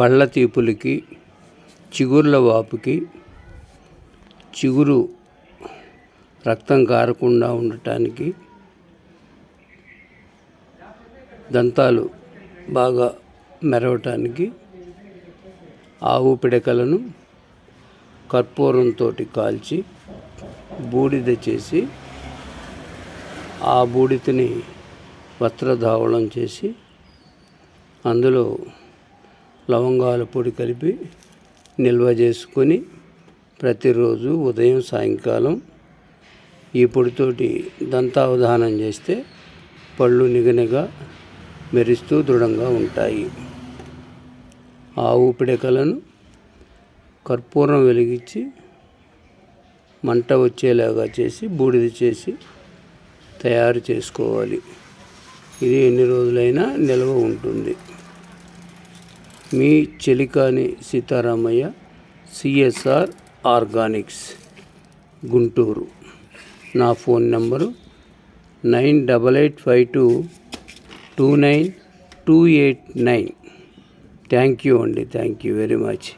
పళ్ళ తీపులకి చిగుర్ల వాపుకి చిగురు రక్తం కారకుండా ఉండటానికి దంతాలు బాగా మెరవటానికి ఆవు పిడకలను కర్పూరంతో కాల్చి బూడిద చేసి ఆ బూడిదని వస్త్రధావళం చేసి అందులో లవంగాల పొడి కలిపి నిల్వ చేసుకొని ప్రతిరోజు ఉదయం సాయంకాలం ఈ పొడితోటి దంతావధానం చేస్తే పళ్ళు నిగనిగా మెరుస్తూ దృఢంగా ఉంటాయి. ఆవు పిడకలను కర్పూరం వెలిగించి మంట వచ్చేలాగా చేసి బూడిద చేసి తయారు చేసుకోవాలి. ఇది ఎన్ని రోజులైనా నిల్వ ఉంటుంది. మీ చెలికాని సీతారామయ్య సిఎస్ఆర్ ఆర్గానిక్స్ గుంటూరు. నా phone number nine double eight five two two nine two eight nine. Thank you అండి. Thank you very much.